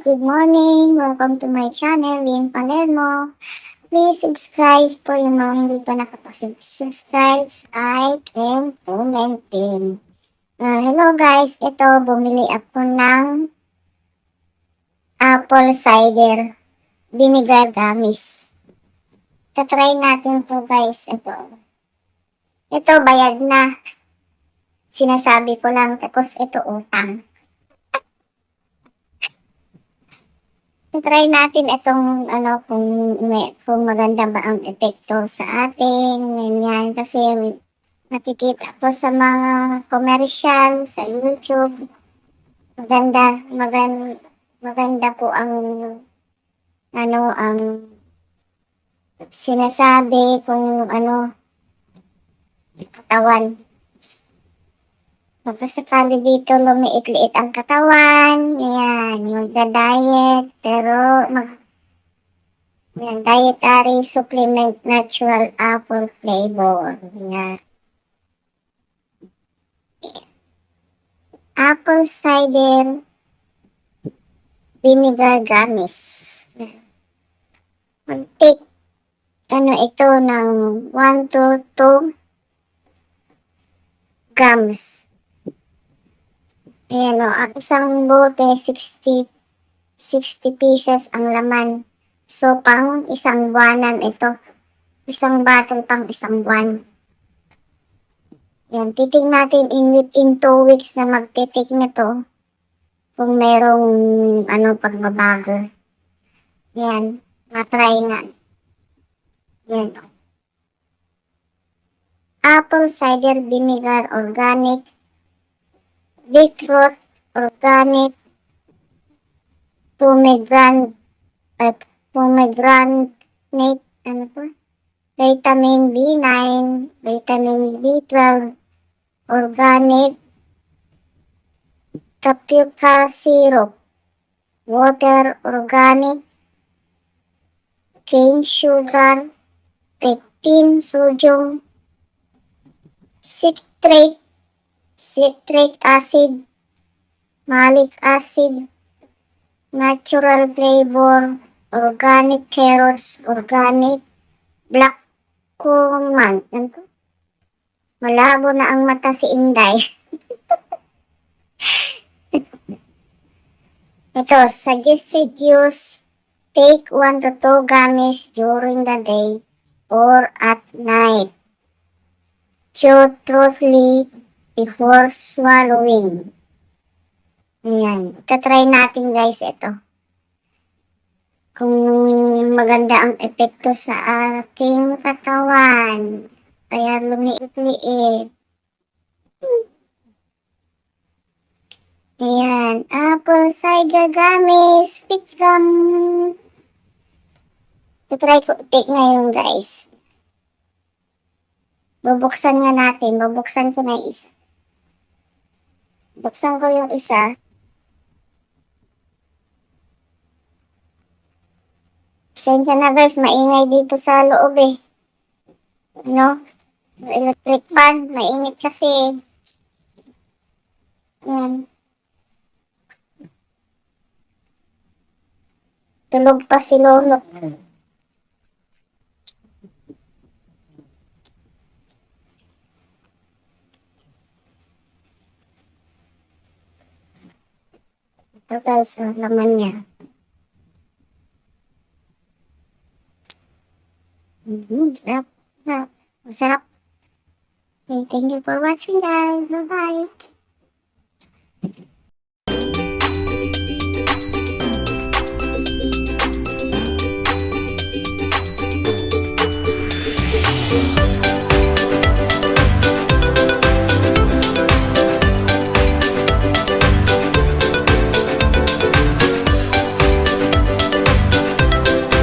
good morning. Welcome to my channel, Lynn Palermo. Please subscribe po yung mga hindi pa nakapag-subscribe, like, and comment din. Ah, hello guys, ito, bumili ako ng apple cider vinegar gummies. Tatry natin po guys, ito. Ito, bayad na. Sinasabi ko lang, tapos ito utang. Try natin itong ano kung may, kung maganda ba ang epekto sa atin ganyan. Kasi nakikita ko sa mga commercial sa YouTube maganda maganda maganda po ang ano ang sinasabi kung ano katawan Pagkasakali dito, lumiit-liit ang katawan. Yan, yung diet Pero, mag, yan, dietary supplement natural apple flavor. Yan. Apple cider vinegar gummies. Mag-take, ano ito, ng 1 to 2 grams. Ayan o, ang isang bote, 60, 60 pieces ang laman. So, pang isang buwanan ito. Isang bottle pang isang buwan. Yan, titing natin in within 2 weeks na magtitik na to. Kung merong ano pagbabago. Yan, matry na. Yan. Apple cider vinegar organic beetroot, organic, pomegranate, uh, pomegranate, ano po? Vitamin B9, vitamin B12, organic, tapioca syrup, water, organic, cane sugar, pectin, sodium, citrate, citric acid, malic acid, natural flavor, organic carrots, organic black cumin. Ano? Malabo na ang mata si Inday. Ito, suggested use, take 1 to 2 gummies during the day or at night. Chew truthfully before swallowing. Ayan. Tatry natin guys ito. Kung maganda ang epekto sa aking katawan. Kaya lumiit-liit. Ayan. Apple cider gummies. Pick from... Tatry ko take ngayon guys. Bubuksan nga natin. Bubuksan ko na isa. Buksan ko yung isa. Sensya na guys, maingay dito sa loob eh. Ano? Electric fan, mainit kasi. Yan. Tulog pa si Lolo. Guys, ang laman niya. Mm-hmm, sarap. Sarap. Sarap. Okay, thank you for watching guys. Bye-bye.